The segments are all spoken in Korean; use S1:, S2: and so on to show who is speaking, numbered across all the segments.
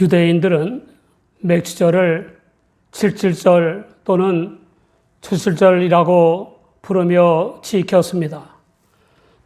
S1: 유대인들은 맥주절을 칠칠절 또는 추칠절이라고 부르며 지켰습니다.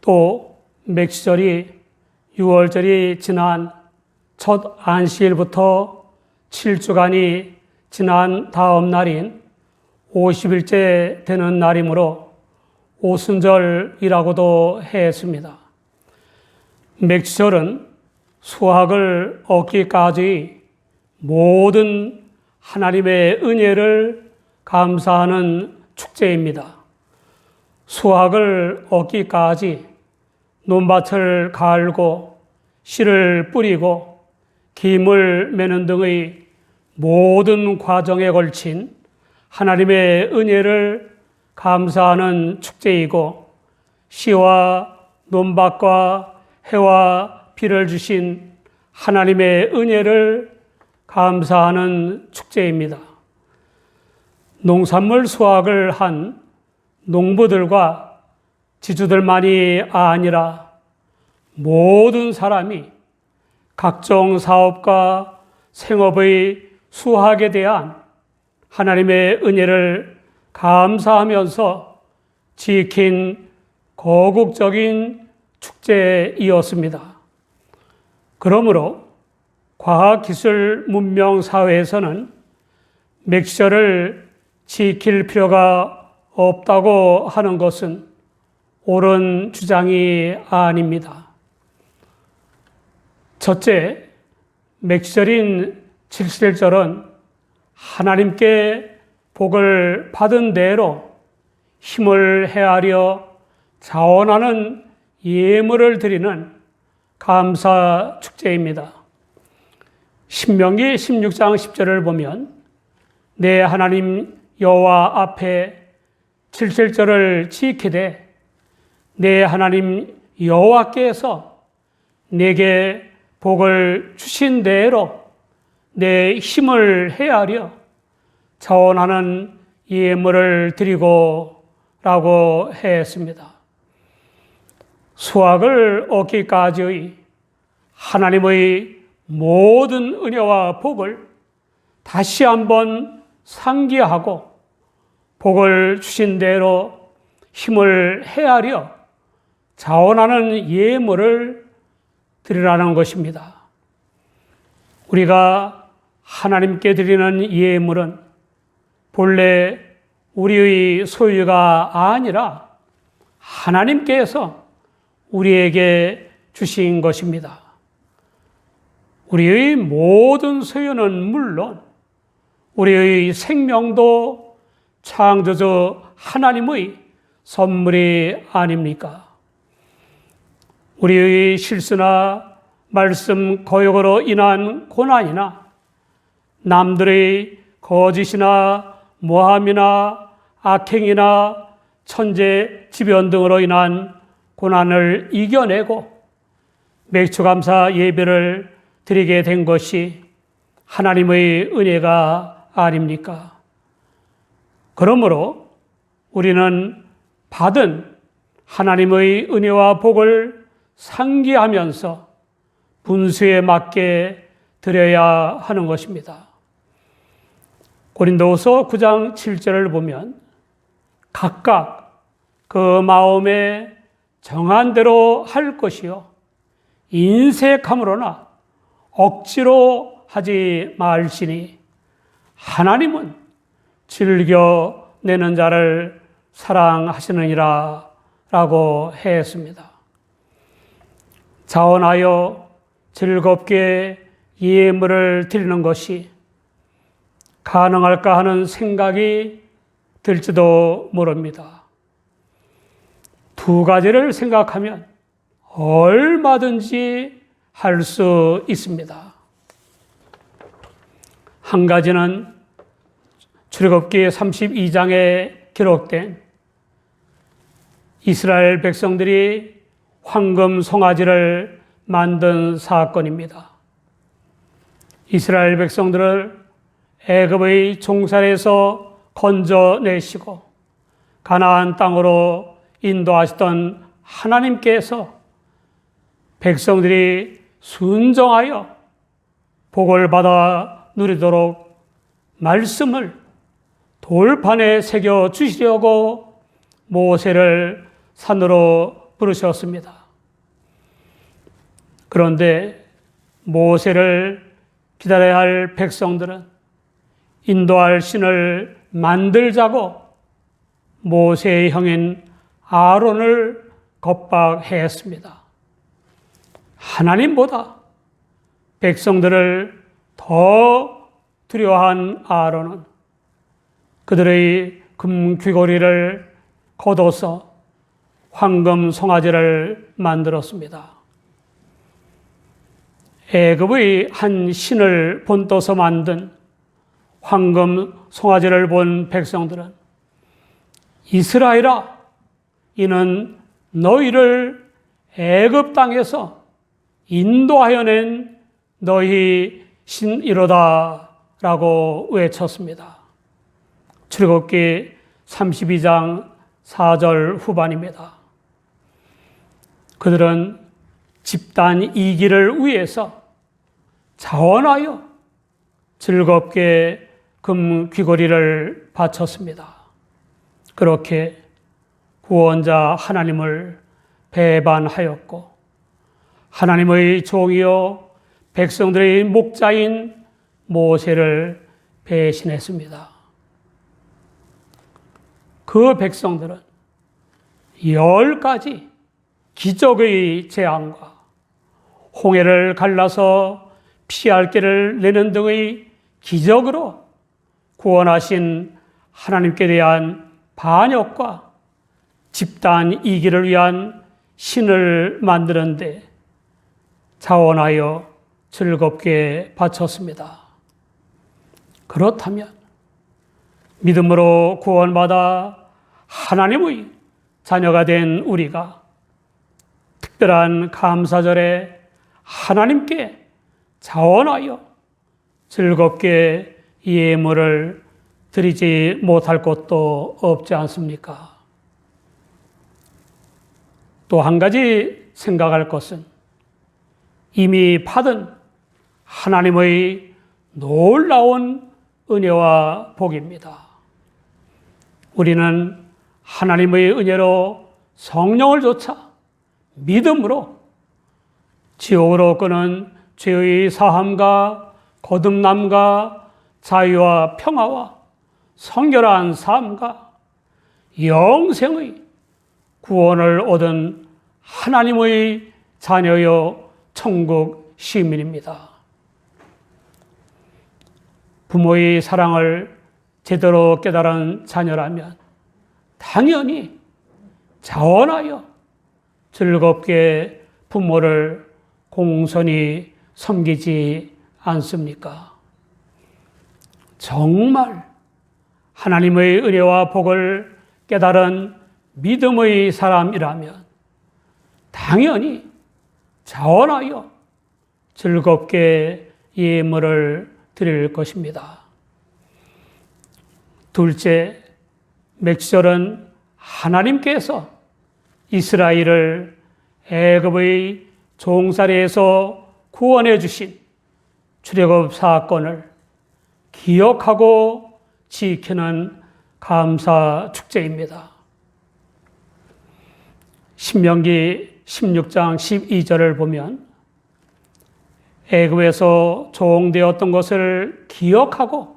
S1: 또 맥주절이 6월절이 지난 첫 안식일부터 7주간이 지난 다음 날인 50일째 되는 날이므로 오순절이라고도 했습니다. 맥주절은 수학을 얻기까지 모든 하나님의 은혜를 감사하는 축제입니다. 수학을 얻기까지 논밭을 갈고 씨를 뿌리고 김을 매는 등의 모든 과정에 걸친 하나님의 은혜를 감사하는 축제이고 씨와 논밭과 해와 비를 주신 하나님의 은혜를 감사하는 축제입니다. 농산물 수확을 한 농부들과 지주들만이 아니라 모든 사람이 각종 사업과 생업의 수확에 대한 하나님의 은혜를 감사하면서 지킨 거국적인 축제이었습니다. 그러므로 과학기술 문명 사회에서는 맥시절을 지킬 필요가 없다고 하는 것은 옳은 주장이 아닙니다. 첫째, 맥시절인 칠칠절은 하나님께 복을 받은 대로 힘을 헤아려 자원하는 예물을 드리는 감사 축제입니다. 신명기 16장 10절을 보면 내 하나님 여호와 앞에 칠칠절을 지키되 내 하나님 여호와께서 내게 복을 주신 대로 내 힘을 헤아려 자원하는 예물을 드리고 라고 했습니다. 수학을 얻기까지의 하나님의 모든 은혜와 복을 다시 한번 상기하고 복을 주신 대로 힘을 헤아려 자원하는 예물을 드리라는 것입니다. 우리가 하나님께 드리는 예물은 본래 우리의 소유가 아니라 하나님께서 우리에게 주신 것입니다. 우리의 모든 소유는 물론 우리의 생명도 창조주 하나님의 선물이 아닙니까? 우리의 실수나 말씀 거역으로 인한 고난이나 남들의 거짓이나 모함이나 악행이나 천재 지변 등으로 인한 고난을 이겨내고 맥주감사 예배를 드리게 된 것이 하나님의 은혜가 아닙니까? 그러므로 우리는 받은 하나님의 은혜와 복을 상기하면서 분수에 맞게 드려야 하는 것입니다. 고린도서 9장 7절을 보면 각각 그 마음에 정한 대로 할 것이요 인색함으로나 억지로 하지 말지니 하나님은 즐겨 내는 자를 사랑하시느니라 라고 했습니다. 자원하여 즐겁게 예물을 드리는 것이 가능할까 하는 생각이 들지도 모릅니다. 두 가지를 생각하면 얼마든지 할 수 있습니다. 한 가지는 출애굽기 32장에 기록된 이스라엘 백성들이 황금 송아지를 만든 사건입니다. 이스라엘 백성들을 애굽의 종살에서 건져내시고 가나안 땅으로 인도하시던 하나님께서 백성들이 순종하여 복을 받아 누리도록 말씀을 돌판에 새겨 주시려고 모세를 산으로 부르셨습니다. 그런데 모세를 기다려야 할 백성들은 인도할 신을 만들자고 모세의 형인 아론을 겁박했습니다. 하나님보다 백성들을 더 두려워한 아론은 그들의 금 귀고리를 걷어서 황금 송아지를 만들었습니다. 애굽의 한 신을 본떠서 만든 황금 송아지를 본 백성들은 이스라엘아 이는 너희를 애굽 땅에서 인도하여 낸 너희 신이로다라고 외쳤습니다. 출애굽기 32장 4절 후반입니다. 그들은 집단 이기를 위해서 자원하여 즐겁게 금 귀걸이를 바쳤습니다. 그렇게 구원자 하나님을 배반하였고 하나님의 종이요 백성들의 목자인 모세를 배신했습니다. 그 백성들은 열 가지 기적의 재앙과 홍해를 갈라서 피할 길을 내는 등의 기적으로 구원하신 하나님께 대한 반역과 집단 이기를 위한 신을 만드는데 자원하여 즐겁게 바쳤습니다. 그렇다면 믿음으로 구원받아 하나님의 자녀가 된 우리가 특별한 감사절에 하나님께 자원하여 즐겁게 예물을 드리지 못할 것도 없지 않습니까? 또 한 가지 생각할 것은 이미 받은 하나님의 놀라운 은혜와 복입니다. 우리는 하나님의 은혜로 성령을 조차 믿음으로 지옥으로 끄는 죄의 사함과 거듭남과 자유와 평화와 성결한 삶과 영생의 구원을 얻은 하나님의 자녀여 천국 시민입니다. 부모의 사랑을 제대로 깨달은 자녀라면 당연히 자원하여 즐겁게 부모를 공손히 섬기지 않습니까? 정말 하나님의 은혜와 복을 깨달은 믿음의 사람이라면 당연히 자원하여 즐겁게 예물을 드릴 것입니다. 둘째, 맥시절은 하나님께서 이스라엘을 애굽의 종살이에서 구원해 주신 출애굽 사건을 기억하고 지키는 감사 축제입니다. 신명기 16장 12절을 보면 애굽에서 종되었던 것을 기억하고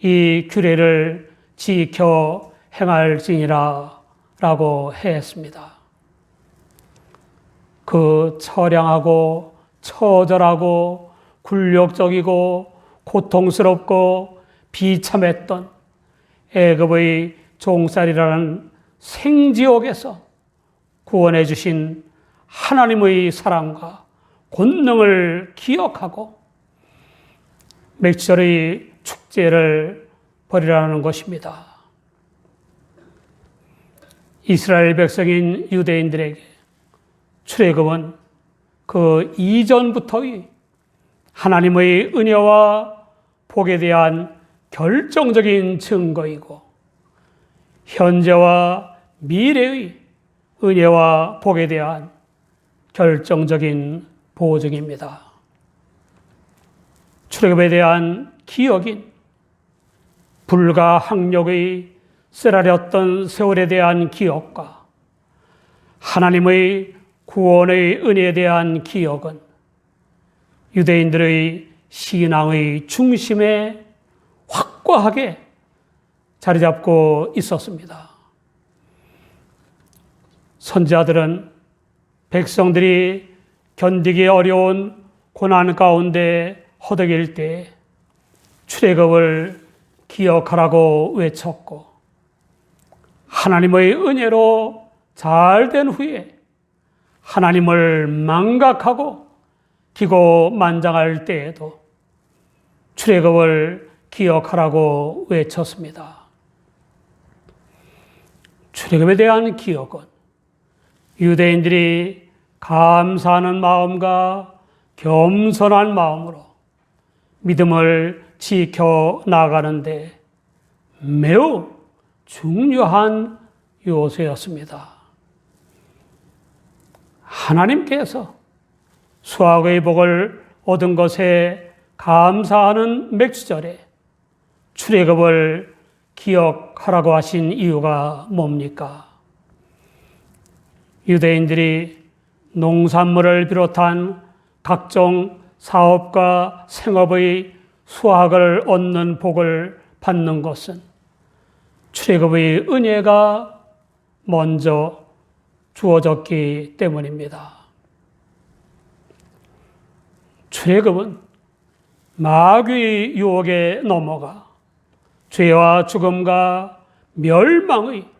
S1: 이 규례를 지켜 행할지니라 라고 했습니다. 그 처량하고 처절하고 굴욕적이고 고통스럽고 비참했던 애굽의 종살이라는 생지옥에서 구원해 주신 하나님의 사랑과 권능을 기억하고 맥절의 축제를 벌이라는 것입니다. 이스라엘 백성인 유대인들에게 출애굽은 그 이전부터의 하나님의 은혜와 복에 대한 결정적인 증거이고 현재와 미래의 은혜와 복에 대한 결정적인 보증입니다. 출애굽에 대한 기억인 불과 학력의 쓰라렸던 세월에 대한 기억과 하나님의 구원의 은혜에 대한 기억은 유대인들의 신앙의 중심에 확고하게 자리 잡고 있었습니다. 선지자들은 백성들이 견디기 어려운 고난 가운데 허덕일 때 출애굽을 기억하라고 외쳤고 하나님의 은혜로 잘 된 후에 하나님을 망각하고 기고만장할 때에도 출애굽을 기억하라고 외쳤습니다. 출애굽에 대한 기억은 유대인들이 감사하는 마음과 겸손한 마음으로 믿음을 지켜 나가는데 매우 중요한 요소였습니다. 하나님께서 수학의 복을 얻은 것에 감사하는 맥주절에 출애굽을 기억하라고 하신 이유가 뭡니까? 유대인들이 농산물을 비롯한 각종 사업과 생업의 수확을 얻는 복을 받는 것은 출애굽의 은혜가 먼저 주어졌기 때문입니다. 출애굽은 마귀의 유혹에 넘어가 죄와 죽음과 멸망의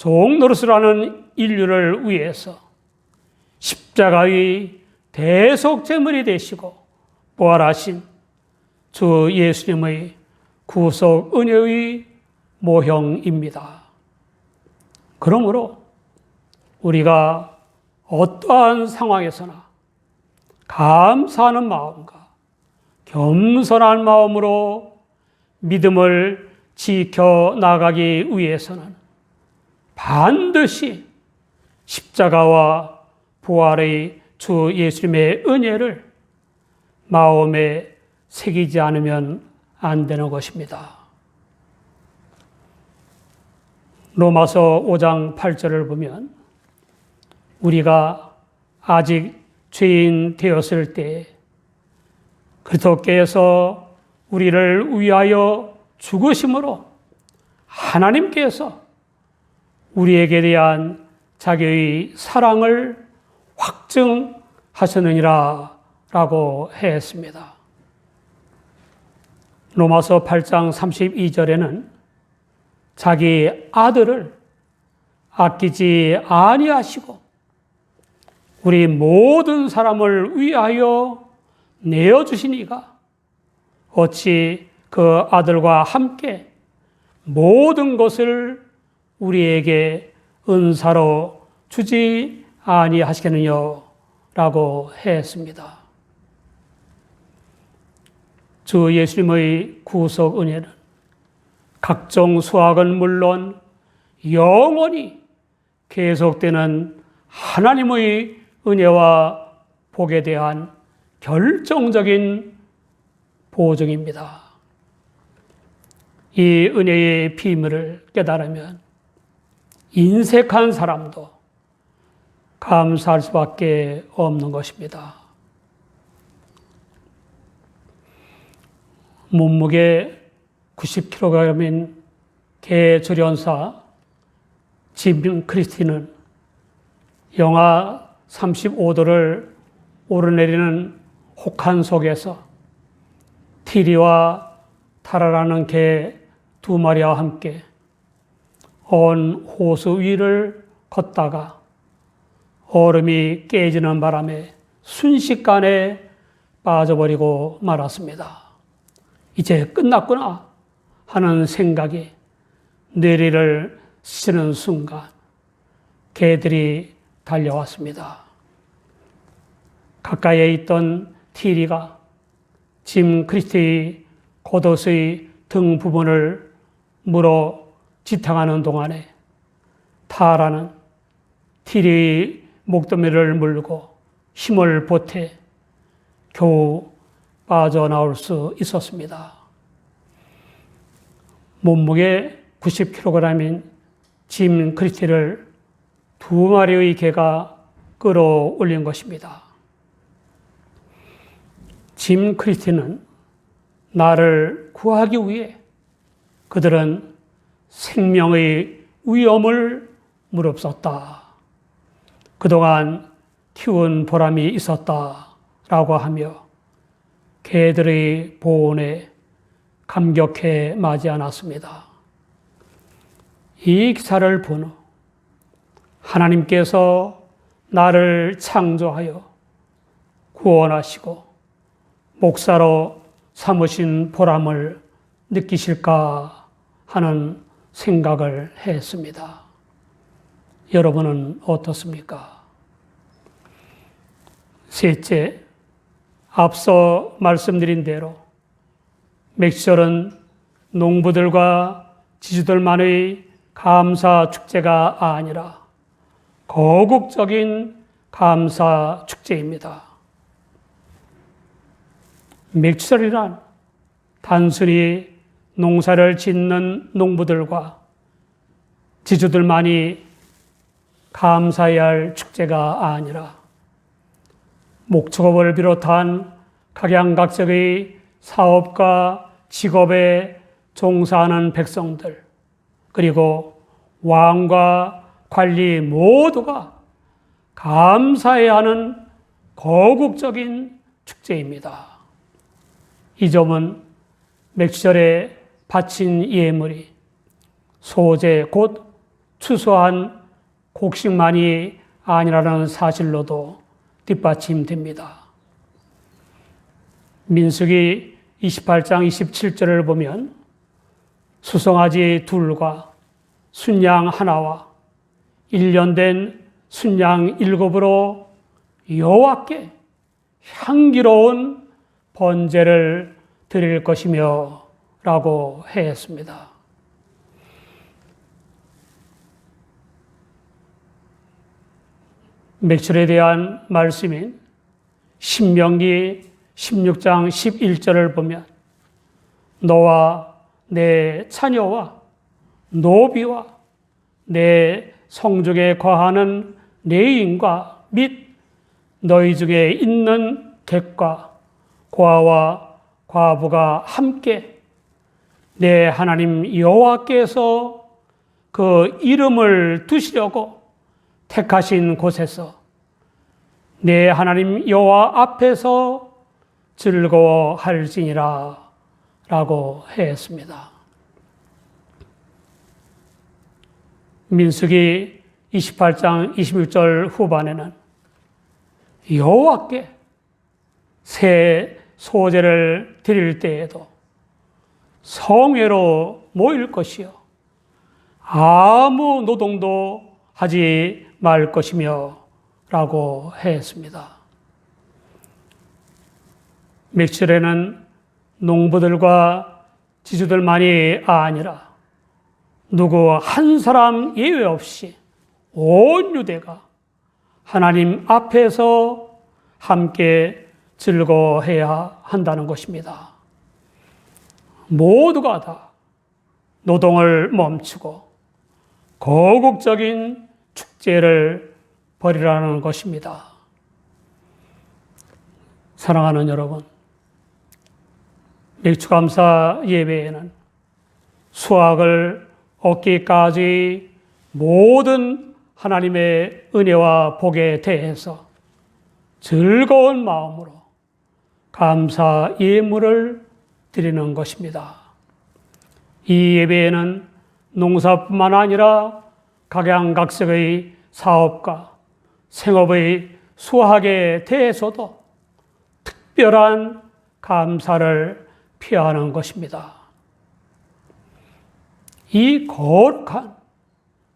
S1: 종노릇을 하는 인류를 위해서 십자가의 대속 제물이 되시고 부활하신 주 예수님의 구속 은혜의 모형입니다. 그러므로 우리가 어떠한 상황에서나 감사하는 마음과 겸손한 마음으로 믿음을 지켜 나가기 위해서는 반드시 십자가와 부활의 주 예수님의 은혜를 마음에 새기지 않으면 안 되는 것입니다. 로마서 5장 8절을 보면 우리가 아직 죄인 되었을 때 그리스도께서 우리를 위하여 죽으심으로 하나님께서 우리에게 대한 자기의 사랑을 확증하셨느니라 라고 했습니다. 로마서 8장 32절에는 자기 아들을 아끼지 아니하시고 우리 모든 사람을 위하여 내어 주시니가 어찌 그 아들과 함께 모든 것을 우리에게 은사로 주지 아니하시겠느냐 라고 했습니다. 주 예수님의 구속 은혜는 각종 수학은 물론 영원히 계속되는 하나님의 은혜와 복에 대한 결정적인 보증입니다. 이 은혜의 비밀을 깨달으면 인색한 사람도 감사할 수밖에 없는 것입니다. 몸무게 90kg인 개조련사 짐 크리스티는 영하 35도를 오르내리는 혹한 속에서 티리와 타라라는 개 두 마리와 함께 온 호수 위를 걷다가 얼음이 깨지는 바람에 순식간에 빠져버리고 말았습니다. 이제 끝났구나 하는 생각이 뇌리를 스치는 순간 개들이 달려왔습니다. 가까이에 있던 티리가 짐 크리스티의 겉옷의 등 부분을 물어 지탱하는 동안에 타라는 티리의 목도미를 물고 힘을 보태 겨우 빠져나올 수 있었습니다. 몸무게 90kg인 짐 크리스티를 두 마리의 개가 끌어올린 것입니다. 짐 크리스티는 나를 구하기 위해 그들은 생명의 위험을 무릅썼다. 그동안 키운 보람이 있었다. 라고 하며 개들의 보온에 감격해 맞이 않았습니다. 이 기사를 본 후 하나님께서 나를 창조하여 구원하시고 목사로 삼으신 보람을 느끼실까 하는 생각을 했습니다. 여러분은 어떻습니까? 셋째, 앞서 말씀드린 대로 맥시절은 농부들과 지주들만의 감사 축제가 아니라 거국적인 감사 축제입니다. 맥주절이란 단순히 농사를 짓는 농부들과 지주들만이 감사해야 할 축제가 아니라 목축업을 비롯한 각양각색의 사업과 직업에 종사하는 백성들, 그리고 왕과 관리 모두가 감사해야 하는 거국적인 축제입니다. 이 점은 맥시절에 바친 예물이 소재 곧 추수한 곡식만이 아니라는 사실로도 뒷받침됩니다. 민숙이 28장 27절을 보면 수송아지 둘과 순양 하나와 1년 된 순양 일곱으로 여호와께 향기로운 번제를 드릴 것이며 라고 했습니다. 매출에 대한 말씀인 신명기 16장 11절을 보면 너와 내 자녀와 노비와 내 성족에 거하는 내인과 및 너희 중에 있는 객과 고아와 과부가 함께 내 하나님 여호와께서 그 이름을 두시려고 택하신 곳에서 내 하나님 여호와 앞에서 즐거워할지니라 라고 했습니다. 민수기 28장 21절 후반에는 여호와께 새 소재를 드릴 때에도 성회로 모일 것이요 아무 노동도 하지 말 것이며 라고 했습니다. 맥실에는 농부들과 지주들만이 아니라 누구 한 사람 예외 없이 온 유대가 하나님 앞에서 함께 즐거워해야 한다는 것입니다. 모두가 다 노동을 멈추고 거국적인 축제를 벌이라는 것입니다. 사랑하는 여러분, 맥주감사 예배에는 수학을 얻기까지 모든 하나님의 은혜와 복에 대해서 즐거운 마음으로 감사 예물을 드리는 것입니다. 이 예배에는 농사뿐만 아니라 각양각색의 사업과 생업의 수학에 대해서도 특별한 감사를 표하는 것입니다. 이 거룩한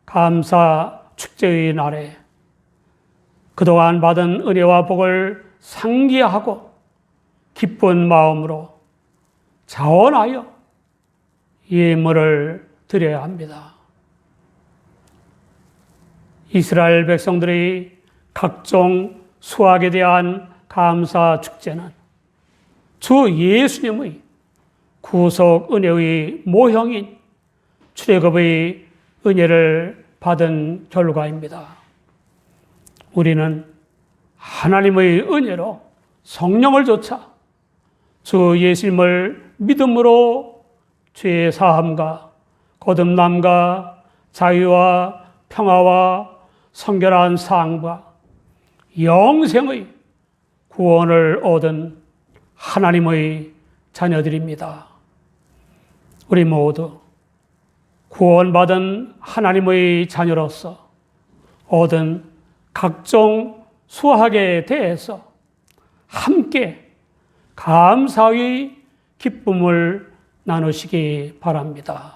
S1: 감사 축제의 날에 그동안 받은 은혜와 복을 상기하고 기쁜 마음으로 자원하여 예물을 드려야 합니다. 이스라엘 백성들의 각종 수학에 대한 감사 축제는 주 예수님의 구속 은혜의 모형인 출애굽의 은혜를 받은 결과입니다. 우리는 하나님의 은혜로 성령을 조차 주 예수님을 믿음으로 죄의 사함과 거듭남과 자유와 평화와 성결한 삶과 영생의 구원을 얻은 하나님의 자녀들입니다. 우리 모두 구원받은 하나님의 자녀로서 얻은 각종 수학에 대해서 함께 감사의 기쁨을 나누시기 바랍니다.